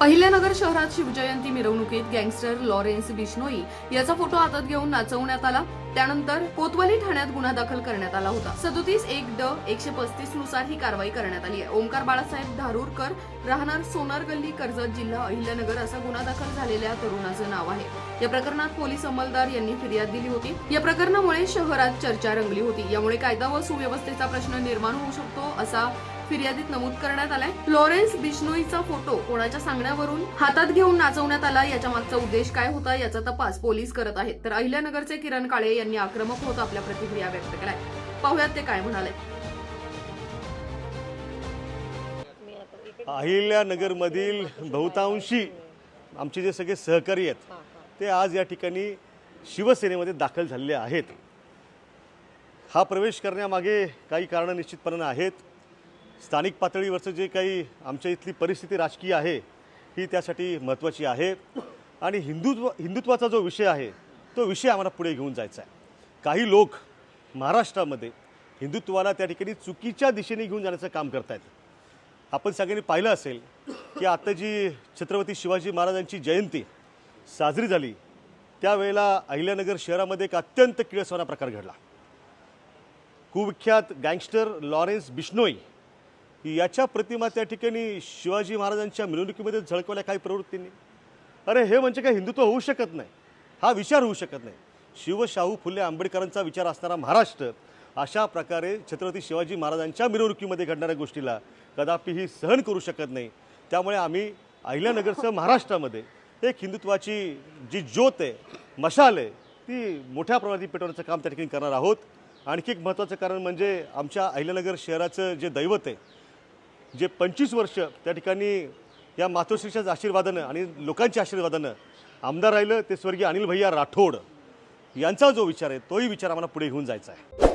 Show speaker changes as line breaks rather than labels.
अहिल्यानगर शहरात शिवजयंती मिरवणुकीत gangster Lawrence Bishnoi याचा फोटो हातात घेऊन नाचवण्यात आला. त्यानंतर कोतवाली ठाण्यात गुन्हा दाखल करण्यात आला होता. सदोतीस एक ड एकशे पस्तीसनुसार ही कारवाई करण्यात आली आहे. ओमकार बाळासाहेब धारूरकर राहणार सोनार गल्ली कर्जत जिल्हा अहिल्यानगर असा गुन्हा दाखल झालेल्या तरुणाचं नाव आहे. या प्रकरणात पोलीस अंमलदार यांनी फिर्याद दिली होती. या प्रकरणामुळे शहरात चर्चा रंगली होती. यामुळे कायदा व सुव्यवस्थेचा प्रश्न निर्माण होऊ शकतो असा फिर्यादीत नमूद करण्यात आलाय. लॉरेन्स बिश्नोईचा फोटो कोणाच्या सांगण्यावरून हातात घेऊन नाचवण्यात आला? याच्या मागचा उद्देश काय होता? याचा तपास पोलीस करत आहेत. तर अहिल्यानगरचे किरण काळे यांनी आक्रमक होत आपल्या प्रतिक्रिया व्यक्त केलाय पाहुयात ते काय म्हणाले.
अहिल्यानगरमधील बहुतांशी आमचे जे सगळे सहकारी आहेत ते आज या ठिकाणी शिवसेनेमध्ये दाखल झालेले आहेत. हा प्रवेश करण्यामागे काही कारणं निश्चितपणानं आहेत. स्थानिक पातळीवरचं जे काही आमच्या इथली परिस्थिती राजकीय आहे ही त्यासाठी महत्त्वाची आहे. आणि हिंदुत्व हिंदुत्वाचा जो विषय आहे तो विषय आम्हाला पुढे घेऊन जायचा आहे. काही लोक महाराष्ट्रामध्ये हिंदुत्वाला त्या ठिकाणी चुकीच्या दिशेने घेऊन जाण्याचं काम करत आहेत आपण सगळ्यांनी पाहिलं असेल की आता जी छत्रपती शिवाजी महाराजांची जयंती साजरी झाली त्यावेळेला अहिल्यानगर शहरामध्ये एक अत्यंत किळसवाना प्रकार घडला. कुविख्यात गँगस्टर लॉरेन्स बिश्नोई याच्या प्रतिमा त्या ठिकाणी शिवाजी महाराजांच्या मिरवणुकीमध्ये झळकवल्या काही प्रवृत्तींनी? अरे हे म्हणजे काय हिंदुत्व होऊ शकत नाही. हा विचार होऊ शकत नाही. शिवशाहू फुले आंबेडकरांचा विचार असणारा महाराष्ट्र अशा प्रकारे छत्रपती शिवाजी महाराजांच्या मिरवणुकीमध्ये घडणाऱ्या गोष्टीला कदापि ही सहन करू शकत नाही. त्यामुळे आम्ही अहिल्यानगरसह महाराष्ट्रामध्ये एक हिंदुत्वाची जी ज्योत आहे मशाल आहे ती मोठ्या प्रमाणात पेटवण्याचं काम त्या ठिकाणी करणार आहोत. आणखी एक महत्त्वाचं कारण म्हणजे आमच्या अहिल्यानगर शहराचं जे दैवत आहे जे पंचवीस वर्ष त्या ठिकाणी या मातोश्रीच्या आशीर्वादानं आणि लोकांच्या आशीर्वादानं आमदार राहिलं ते स्वर्गीय अनिल भैया राठोड. यांचा जो विचार आहे तोही विचार आम्हाला पुढे घेऊन जायचा आहे.